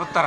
ಉತ್ತರ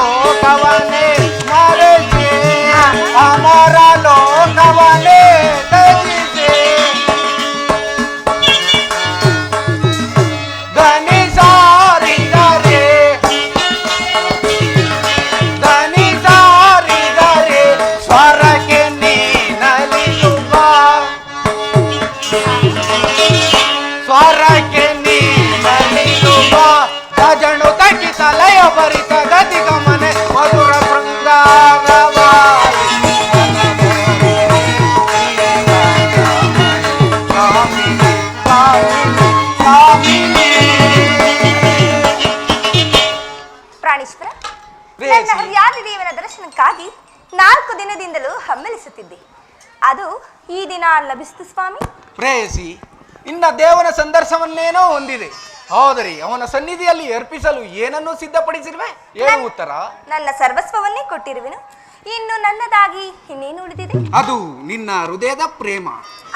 ನಾಲ್ಕು ದಿನದಿಂದಲೂ ಹಮ್ಮಲಿಸುತ್ತಿದ್ದೆ ಅದು ಈ ದಿನ ಲಭಿಸಿತು ಸ್ವಾಮಿ. ಪ್ರೇಯಸಿ ಇನ್ನ ದೇವನ ಸಂದರ್ಶನವನ್ನೇನೋ ಹೊಂದಿದೆ. ಹೌದರಿ ಅವನ ಸನ್ನಿಧಿಯಲ್ಲಿ ಅರ್ಪಿಸಲು ಏನನ್ನು ಸಿದ್ಧಪಡಿಸಿರುವೆ? ಏನು ಉತ್ತರ? ನನ್ನ ಸರ್ವಸ್ವವನ್ನೇ ಕೊಟ್ಟಿರುವೆನು. ಇನ್ನು ನನ್ನದಾಗಿ ಇನ್ನೇನು ಉಳಿದಿದೆ? ಅದು ನಿನ್ನ ಹೃದಯದ ಪ್ರೇಮ.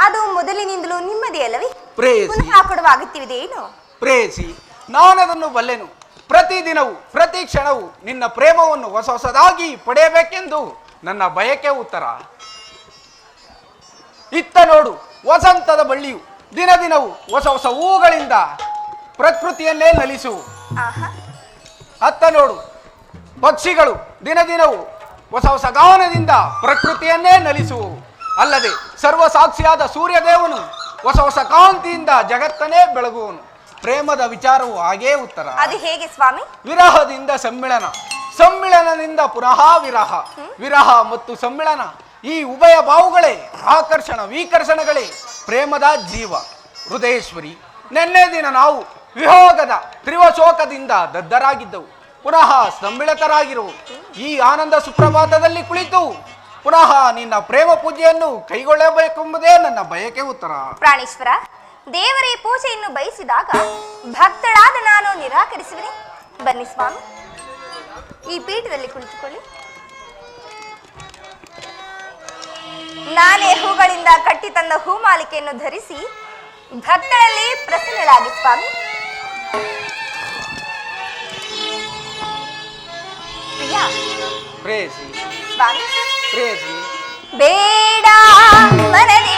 ಅದು ಮೊದಲಿನಿಂದಲೂ ನಿಮ್ಮದೇ ಅಲ್ಲವೇ ಪ್ರೇಯಸಿ. ಪುನಃ ಕೊಡುವ ಅಗತ್ಯವಿದೆ ಏನು ಪ್ರೇಯಸಿ ನಾನದನ್ನು ಬಲ್ಲೆನು. ಪ್ರತಿದಿನವೂ ಪ್ರತಿ ಕ್ಷಣವೂ ನಿನ್ನ ಪ್ರೇಮವನ್ನು ಹೊಸ ಹೊಸದಾಗಿ ಪಡೆಯಬೇಕೆಂದು ನನ್ನ ಬಯಕೆ ಉತ್ತರ. ಇತ್ತ ನೋಡು ವಸಂತದ ಬಳ್ಳಿಯು ದಿನ ದಿನವೂ ಹೊಸ ಹೊಸ ಹೂಗಳಿಂದ ಪ್ರಕೃತಿಯನ್ನೇ ನಲಿಸು. ಅತ್ತ ನೋಡು ಪಕ್ಷಿಗಳು ದಿನ ದಿನವೂ ಹೊಸ ಹೊಸ ಗಾನದಿಂದ ಪ್ರಕೃತಿಯನ್ನೇ ನಲಿಸು. ಅಲ್ಲದೆ ಸರ್ವ ಸಾಕ್ಷಿಯಾದ ಸೂರ್ಯದೇವನು ಹೊಸ ಹೊಸ ಕಾಂತಿಯಿಂದ ಜಗತ್ತನೇ ಬೆಳಗುವನು. ಪ್ರೇಮದ ವಿಚಾರವು ಹಾಗೇ ಉತ್ತರ. ಅದು ಹೇಗೆ ಸ್ವಾಮಿ? ವಿರಹದಿಂದ ಸಮ್ಮಿಳನ. ಸಮ್ಮಿಳನದಿಂದ ಪುನಃ ವಿರಹ. ವಿರಹ ಮತ್ತು ಸಮ್ಮಿಳನ ಈ ಉಭಯ ಬಾವುಗಳೇ ಆಕರ್ಷಣ, ವಿಕರ್ಷಣಗಳೇ ಪ್ರೇಮದ ಜೀವ. ಹೃದಯೇಶ್ವರಿ, ನಿನ್ನೆ ದಿನ ನಾವು ವಿಹೋಗದ ತ್ರಿವಶೋಕದಿಂದ ದದ್ದರಾಗಿದ್ದವು. ಪುನಃ ಸಮ್ಮಿಳಿತರಾಗಿರುವು ಈ ಆನಂದ ಸುಪ್ರಭಾತದಲ್ಲಿ ಕುಳಿತು ಪುನಃ ನಿನ್ನ ಪ್ರೇಮ ಪೂಜೆಯನ್ನು ಕೈಗೊಳ್ಳಬೇಕೆಂಬುದೇ ನನ್ನ ಬಯಕೆ ಉತ್ತರ. ಪ್ರಾಣೇಶ್ವರ, ದೇವರೇ ಪೂಜೆಯನ್ನು ಬಯಸಿದಾಗ ಭಕ್ತಳಾದ ನಾನು ನಿರಾಕರಿಸುವೆ ಬನ್ನಿ ಸ್ವಾಮಿ. ಈ ಪೀಠದಲ್ಲಿ ಕುಳಿತುಕೊಳ್ಳಿ. ನಾನೇ ಹೂಗಳಿಂದ ಕಟ್ಟಿ ತಂದ ಹೂಮಾಲಿಕೆಯನ್ನು ಧರಿಸಿ ಭಕ್ತರಲ್ಲಿ ಪ್ರಸನ್ನಳಾಗಿ ಸ್ವಾಮಿ. ಸ್ವಾಮಿ. ಬೇಡ ಮನದಿ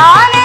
ಮೂಡ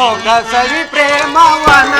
సొగసవి ప్రేమవన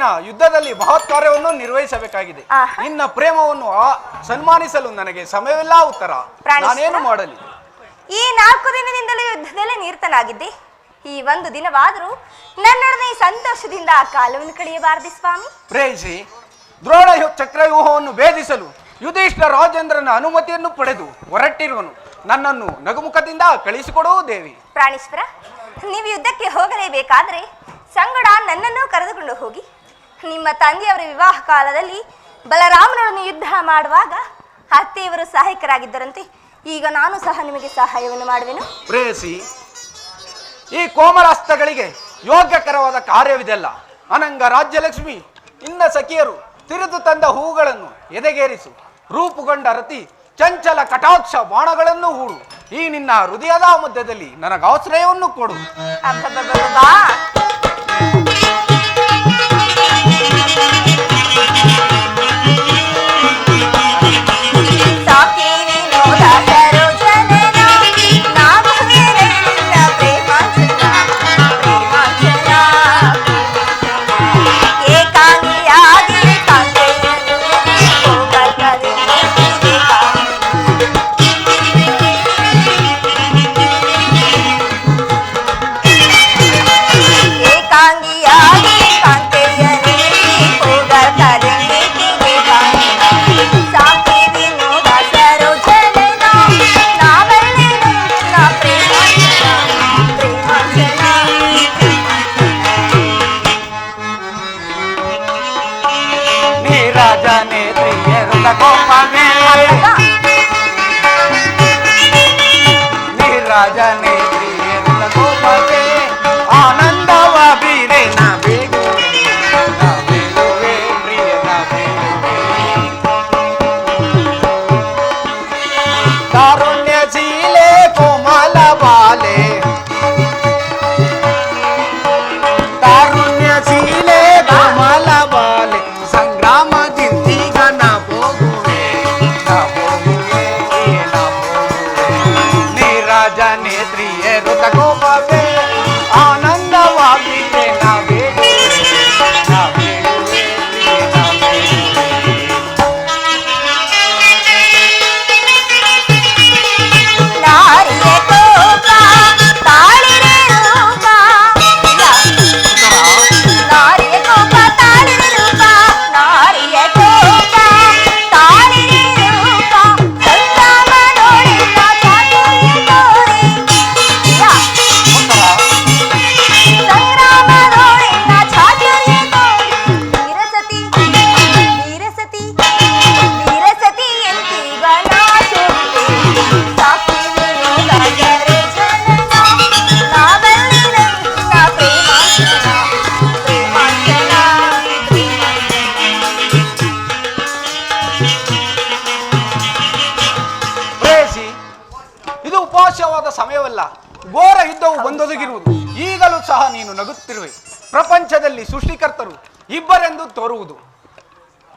ದಿನ ಯುದ್ಧದಲ್ಲಿ ಮಹತ್ ಕಾರ್ಯವನ್ನು ನಿರ್ವಹಿಸಬೇಕಾಗಿದೆ. ಆಹಾ. ನಿನ್ನ ಪ್ರೇಮವನ್ನು ಆ- ಸನ್ಮಾನಿಸಲು ನನಗೆ ಸಮಯವಿಲ್ಲ ಉತ್ತರ? ನಾನೇನು ಮಾಡಲಿ? ಈ ನಾಲ್ಕು ದಿನದಿಂದಲೂ ಯುದ್ಧದಲ್ಲಿ ನಿರತನಾಗಿದ್ದೆ. ಈ ಒಂದು ದಿನವಾದರೂ ನನ್ನೊಡನೆ ಸಂತೋಷದಿಂದ ಆ ಕಾಲವನ್ನು ಕಳೆಯಬಾರದೆ ಸ್ವಾಮಿ. ಪ್ರೇಯಿಸಿ ದ್ರೋಣ ಯು- ಚಕ್ರವ್ಯೂಹವನ್ನು ಭೇದಿಸಲು ಯುಧಿಷ್ಠ ರಾಜೇಂದ್ರನ ಅನುಮತಿಯನ್ನು ಪಡೆದು ಹೊರಟಿರುವನು. ನನ್ನನ್ನು ನಗುಮುಖದಿಂದ ಕಳಿಸಿಕೊಡು ದೇವಿ. ಪ್ರಾಣೇಶ್ವರ ನೀವು ಯುದ್ಧಕ್ಕೆ ಹೋಗಲೇಬೇಕಾದ್ರೆ ಸಂಗಡ ನನ್ನನ್ನು ಕರೆದುಕೊಂಡು ಹೋಗಿ. ನಿಮ್ಮ ತಂದೆಯವರ ವಿವಾಹ ಕಾಲದಲ್ಲಿ ಬಲರಾಮನೊಡನೆ ಯುದ್ಧ ಮಾಡುವಾಗ ಅತ್ತೆಯವರು ಸಹಾಯಕರಾಗಿದ್ದರಂತೆ. ಈಗ ನಾನು ಸಹ ನಿಮಗೆ ಸಹಾಯವನ್ನು ಮಾಡುವೆನು. ಪ್ರೇಯಸಿ ಈ ಕೋಮರಾಸ್ತ್ರಗಳಿಗೆ ಯೋಗ್ಯಕರವಾದ ಕಾರ್ಯವಿದೆಲ್ಲ. ಅನಂಗ ರಾಜ್ಯಲಕ್ಷ್ಮಿ ಇನ್ನ ಸಖಿಯರು ತಿರಿದು ತಂದ ಹೂಗಳನ್ನು ಎದೆಗೇರಿಸು. ರೂಪುಗೊಂಡ ರತಿ ಚಂಚಲ ಕಟಾಕ್ಷ ಬಾಣಗಳನ್ನು ಹೂಡು. ಈ ನಿನ್ನ ಹೃದಯದ ಮಧ್ಯದಲ್ಲಿ ನನಗೆ ಆಶ್ರಯವನ್ನು ಕೊಡು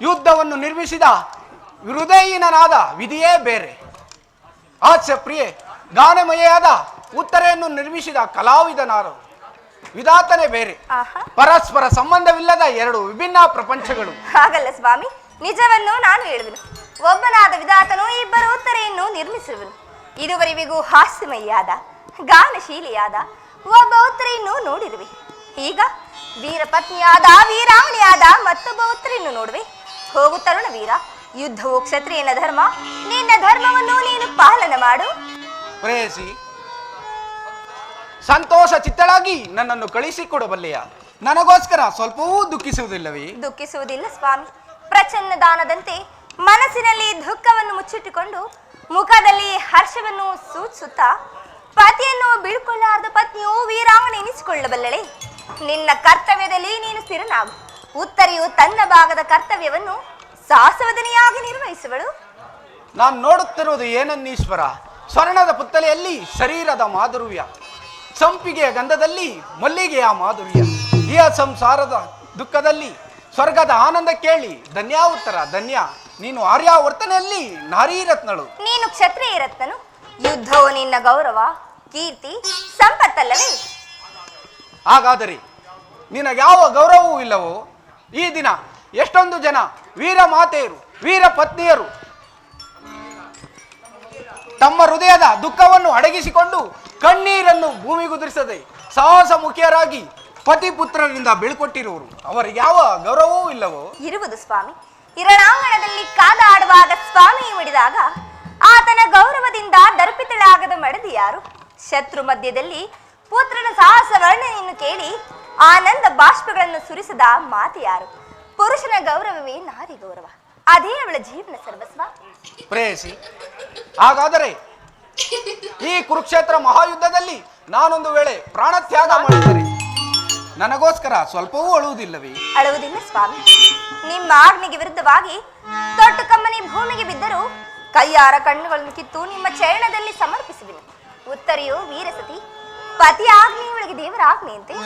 ಯುದ್ಧವನ್ನು ನಿರ್ಮಿಸಿದ ಹೃದಯೀನನಾದ ವಿಧಿಯೇ ಬೇರೆ. ಆಚೆ ಪ್ರಿಯೆ ಗಾನಮಯಾದ ಉತ್ತರೆಯನ್ನು ನಿರ್ಮಿಸಿದ ಕಲಾವಿದನಾರು ವಿಧಾತನೇ ಬೇರೆ. ಪರಸ್ಪರ ಸಂಬಂಧವಿಲ್ಲದ ಎರಡು ವಿಭಿನ್ನ ಪ್ರಪಂಚಗಳು. ಹಾಗಲ್ಲ ಸ್ವಾಮಿ ನಿಜವನ್ನು ನಾನು ಹೇಳುವೆನು. ಒಬ್ಬನಾದ ವಿಧಾತನು ಇಬ್ಬರು ಉತ್ತರೆಯನ್ನು ನಿರ್ಮಿಸುವನು. ಇದುವರೆವಿಗೂ ಹಾಸ್ಯಮಯಿಯಾದ ಗಾನಶೀಲಿಯಾದ ಒಬ್ಬ ಉತ್ತರೆಯನ್ನು ನೋಡಿರುವೆ. ಈಗ ವೀರಪತ್ನಿಯಾದ ವೀರಾವಣಿಯಾದ ಮತ್ತೊಬ್ಬ ಉತ್ತರಿನ್ನು ನೋಡುವೆ. ಹೋಗು ತರುಣ ವೀರ ಯುದ್ಧವು ಕ್ಷತ್ರಿಯನ ಧರ್ಮ ನಿನ್ನ ಧರ್ಮವನ್ನು ನೀನು ಪಾಲನೆ ಮಾಡು. ಪ್ರೇಯಸಿ ಸಂತೋಷ ಚಿತ್ತಳಾಗಿ ನನ್ನನ್ನು ಕಳಿಸಿಕೊಡಬಲ್ಲೆಯ? ನನಗೋಸ್ಕರ ಸ್ವಲ್ಪವೂ ದುಃಖಿಸುವುದಿಲ್ಲವೇ? ದುಃಖಿಸುವುದಿಲ್ಲ ಸ್ವಾಮಿ. ಪ್ರಚನ್ನ ದಾನದಂತೆ ಮನಸ್ಸಿನಲ್ಲಿ ದುಃಖವನ್ನು ಮುಚ್ಚಿಟ್ಟುಕೊಂಡು ಮುಖದಲ್ಲಿ ಹರ್ಷವನ್ನು ಸೂಚಿಸುತ್ತಾ ಪತಿಯನ್ನು ಬೀಳ್ಕೊಳ್ಳಾರದ ಪತ್ನಿಯು ವೀರಾವಣೆ ಎನಿಸಿಕೊಳ್ಳಬಲ್ಲಳೆ. ನಿನ್ನ ಕರ್ತವ್ಯದಲ್ಲಿ ನೀನು ಸ್ಥಿರನಾಗು. ಉತ್ತರಿಯು ತನ್ನ ಭಾಗದ ಕರ್ತವ್ಯವನ್ನು ಸಾಸವದನೆಯಾಗಿ ನಿರ್ವಹಿಸುವಳು. ನಾನು ನೋಡುತ್ತಿರುವುದು ಏನನ್ನೀಶ್ವರ? ಸ್ವರ್ಣದ ಪುತ್ತಲೆಯಲ್ಲಿ ಶರೀರದ ಮಾಧುರ್ಯ. ಸಂಪಿಗೆಯ ಗಂಧದಲ್ಲಿ ಮಲ್ಲಿಗೆಯ ಮಾಧುರ್ಯ. ಈ ಸಂಸಾರದ ದುಃಖದಲ್ಲಿ ಸ್ವರ್ಗದ ಆನಂದ ಕೇಳಿ ಧನ್ಯಾವುತ್ತರ ಧನ್ಯ. ನೀನು ಆರ್ಯಾವರ್ತನೆಯಲ್ಲಿ ನಾರೀರತ್ನಳು. ನೀನು ಕ್ಷತ್ರಿಯ ರತ್ನನು ಯುದ್ಧವು ನಿನ್ನ ಗೌರವ ಕೀರ್ತಿ ಸಂಪತ್ತಲ್ಲವೇ? ಹಾಗಾದರೆ ನಿನಗೆ ಯಾವ ಗೌರವವೂ ಇಲ್ಲವೋ? ಈ ದಿನ ಎಷ್ಟೊಂದು ಜನ ವೀರ ಮಾತೆಯರು, ವೀರ ಪತ್ನಿಯರು ತಮ್ಮ ಹೃದಯದ ದುಃಖವನ್ನು ಅಡಗಿಸಿಕೊಂಡು ಕಣ್ಣೀರನ್ನು ಭೂಮಿಗುದುರಿಸದೆ ಸಾಹಸ ಮುಖ್ಯರಾಗಿ ಪತಿ ಪುತ್ರರಿಂದ ಬೀಳ್ಕೊಟ್ಟಿರುವರು. ಅವರಿಗೆ ಯಾವ ಗೌರವವೂ ಇಲ್ಲವೋ? ಇರುವುದು ಸ್ವಾಮಿ. ಇರಣಾಂಗಣದಲ್ಲಿ ಕಾದಾಡುವಾಗ ಸ್ವಾಮಿ ಮುಡಿದಾಗ ಆತನ ಗೌರವದಿಂದ ದರ್ಪಿತಳಾಗದ ಮಡದಿ ಯಾರು ಶತ್ರು ಮಧ್ಯದಲ್ಲಿ ಪುತ್ರನ ಸಾಹಸ ವರ್ಣನೆಯನ್ನು ಕೇಳಿ ಆನಂದ ಬಾಷ್ಪಗಳನ್ನು ಸುರಿಸದ ಮಾತು ಯಾರು ಪುರುಷನ ಗೌರವವೇ ನಾರಿ ಗೌರವ. ಅದೇ ಅವಳ ಜೀವನ ಸರ್ವಸ್ವ. ಪ್ರೇಯಸಿ ಹಾಗಾದರೆ ಈ ಕುರುಕ್ಷೇತ್ರ ಮಹಾಯುದ್ಧದಲ್ಲಿ ನಾನೊಂದು ವೇಳೆ ಪ್ರಾಣ ತ್ಯಾಗ ಮಾಡಿದರೆ ನನಗೋಸ್ಕರ ಸ್ವಲ್ಪವೂ ಅಳುವುದಿಲ್ಲವೇ? ಅಳುವುದಿಲ್ಲ ಸ್ವಾಮಿ. ನಿಮ್ಮ ಆಜ್ಞೆಗೆ ವಿರುದ್ಧವಾಗಿ ತೊಟ್ಟು ಕಮ್ಮನಿ ಭೂಮಿಗೆ ಬಿದ್ದರೂ ಕೈಯಾರ ಕಣ್ಣುಗಳನ್ನು ಕಿತ್ತು ನಿಮ್ಮ ಚರಣದಲ್ಲಿ ಸಮರ್ಪಿಸುವೆನು. ಉತ್ತರೆಯು ವೀರಸತಿ ಪತಿ ಆಗ್ಲಿ ಇವಳಿಗೆ ದೇವರಾಗ್ಲಿ ಓ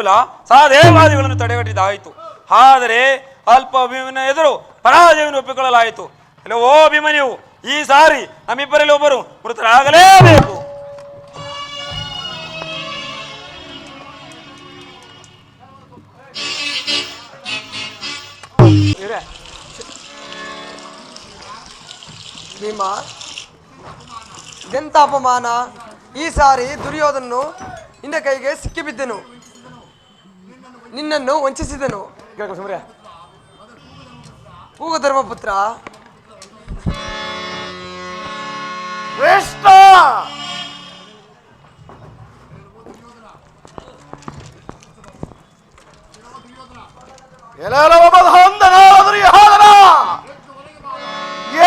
ನಕುಲ ಸಹದೇವಾದಿಗಳನ್ನು ತಡೆಗಟ್ಟಿದ್ದಾಯಿತು ಆದರೆ ಅಲ್ಪ ಭೀಮನ ಎದುರು ಪರಾಜಯವನ್ನು ಒಪ್ಪಿಕೊಳ್ಳಲಾಯಿತು. ಓ ಭೀಮನಿಯು ಈ ಸಾರಿ ನಮ್ಮಿಬ್ಬರಲ್ಲಿ ಒಬ್ಬರು ಮೃತರಾಗಲೇಬೇಕು. ಭೀಮ ಎಂತ ಅಪಮಾನ? ಈ ಸಾರಿ ದುರ್ಯೋಧನನು ಹಿಂದೆ ಕೈಗೆ ಸಿಕ್ಕಿಬಿದ್ದನು. ನಿನ್ನನ್ನು ವಂಚಿಸಿದನು. ಕೂಗು ಧರ್ಮಪುತ್ರ. ಕೃಷ್ಣ! ಎಲ್ಲೆಲ್ಲವ ಬಂಧನಾದರೂ ಯಾದನ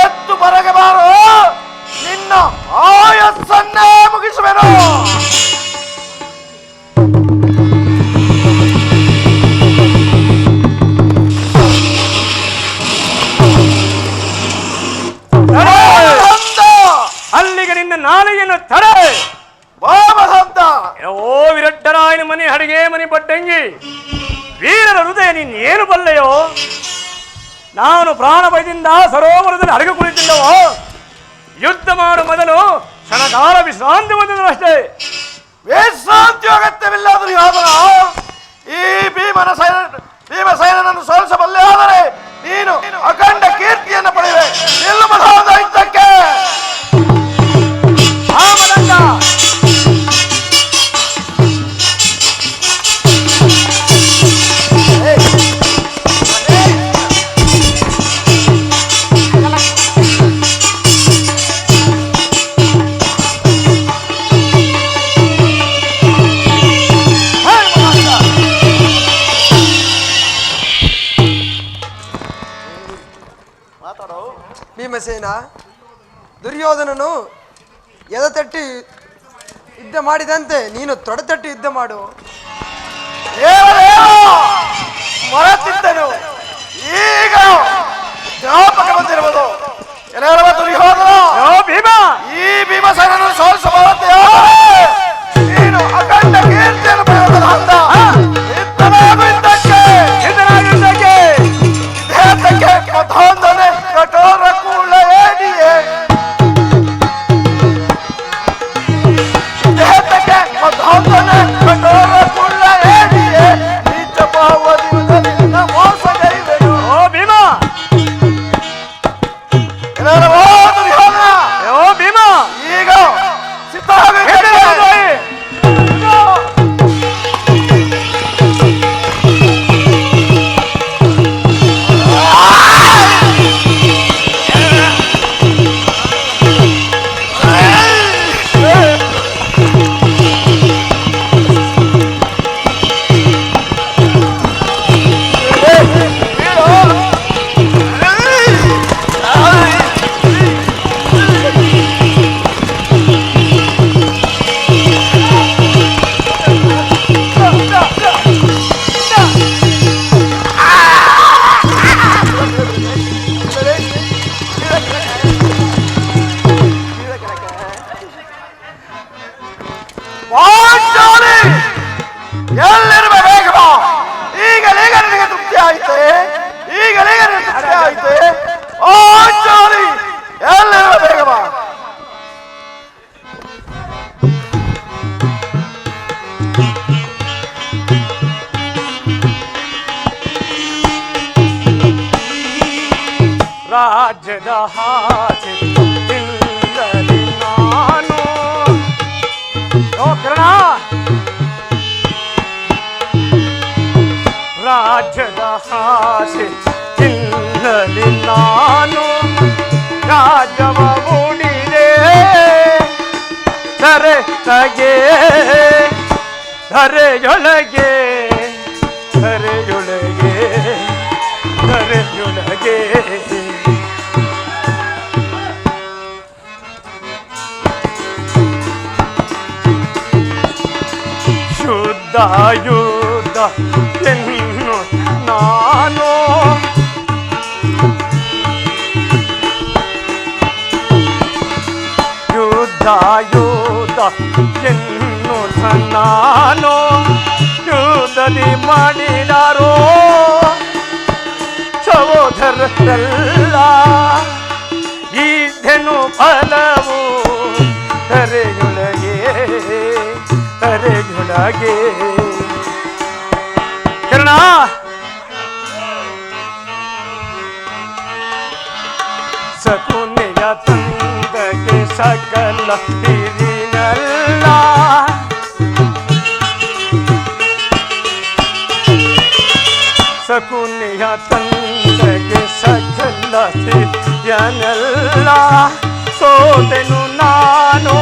ಎತ್ತು ಬರಗೆ ಬಾರು ನಿನ್ನ ಆಯಸ್ಸನ್ನೇ ಮುಗಿಸುವೆನು. ನಾಲಿಗೆಯನ್ನು ತಡೆ. ಬಾಮಹಂತ! ಓ ವಿರಡ್ಡರಾಯನ ಮನೆ ಅಡಿಗೆ ಮನೆ ಬಟ್ಟಂಗಿ ವೀರರ ಹೃದಯ ನೀನು ಏನು ಬಲ್ಲೆಯೋ? ನಾನು ಪ್ರಾಣ ಭಯದಿಂದ ಸರೋವರದಲ್ಲಿ ಅಡಗ ಕುಳಿತಿದ್ದವೋ? ಯುದ್ಧ ಮಾಡು ಮೊದಲು ಕ್ಷಣಕಾಲ ವಿಶ್ರಾಂತಿ ಹೊಂದಿದ್ರು ಅಷ್ಟೇ. ವಿಶ್ರಾಂತಿ ಅಗತ್ಯವಿಲ್ಲಾದರೂ ಯಾದನ ಈ ಭೀಮನ ಸೈನ ಭೀಮಸೈನನನ್ನು ಸೋಲಿಸಬಲ್ಲೆ ಆದರೆ ನೀನು ಅಖಂಡ ಕೀರ್ತಿಯನ್ನು ಪಡೆಯುವೆ. ನಿಲ್ಲಬಹುದಾದ ಯುದ್ಧಕ್ಕೆ ಭೀಮಸೇನ ದುರ್ಯೋಧನನು ಎದತಟ್ಟಿ ಯುದ್ಧ ಮಾಡಿದಂತೆ ನೀನು ತೊಡೆತಟ್ಟಿ ಯುದ್ಧ ಮಾಡು. ಮರತಿದ್ದನು. ಈಗ ಜ್ಞಾಪಕ ಬಂದಿರುವುದು. ದುರ್ಯೋಧನ! ಭೀಮ! ಈ ಭೀಮಸೇನನ್ನು ಸೋಲಿಸಬಹುದೇ ನೀನು ಅಖಂಡ ಕೀರ್ತಿಯನ್ನು ಅಂತ ರಾಜ್ಯದ ಹಾಸಿ ತಿಂಗಲಿ ನಾನು ಓ ಕಿರಣ ರಾಜ್ಯದ ಹಾಸಿ ತಿನ್ನಲಿ ನಾನು ರಾಜವ ಮೂಡಿದೆ ಧರೆ ತಗೆ ಯುದ್ಧ ಎನ್ನು ನಾನು ಯುದ್ಧ ಯುದ್ಧ ಎನ್ನು ನಾನು ಯುದ್ಧದಿ ಮಾಡಿದಾರೋ ಸಹೋದರಲ್ಲ ಇದ್ದೆನು ಫಲವು ಕರೆಯೊಳಗೆ लगे किरणा सकुनिया तंद के सकल सकून सकुनिया तंद के सकल तिरिनल्ला सो तेनू नानो।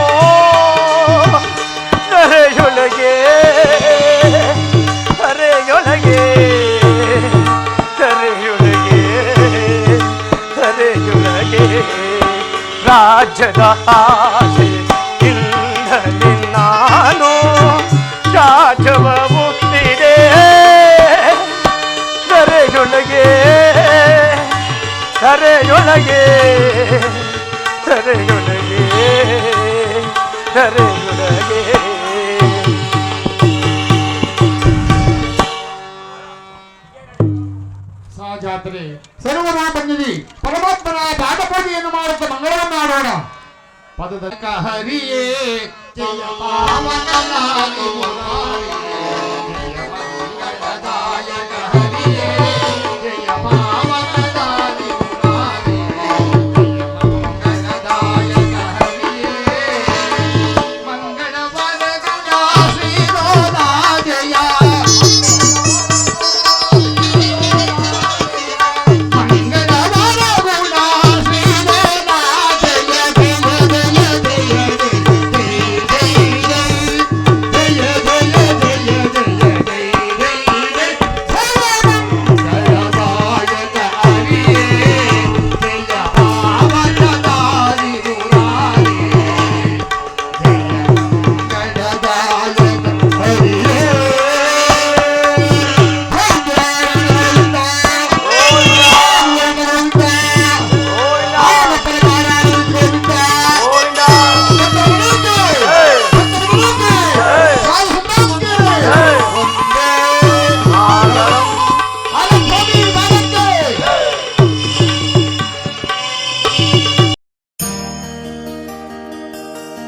ರಾಜ್ಯದ ಆಸೆ ಇಂದಲಿ ನಾನು ರಾಜವ ಮುಟ್ಟಿದೆ ಕರೆಯೊಳಗೆ ಕರೆಯೊಳಗೆ ಕರೆಯೊಳಗೆ ಕರೆಯೊಳಗೆ அறியே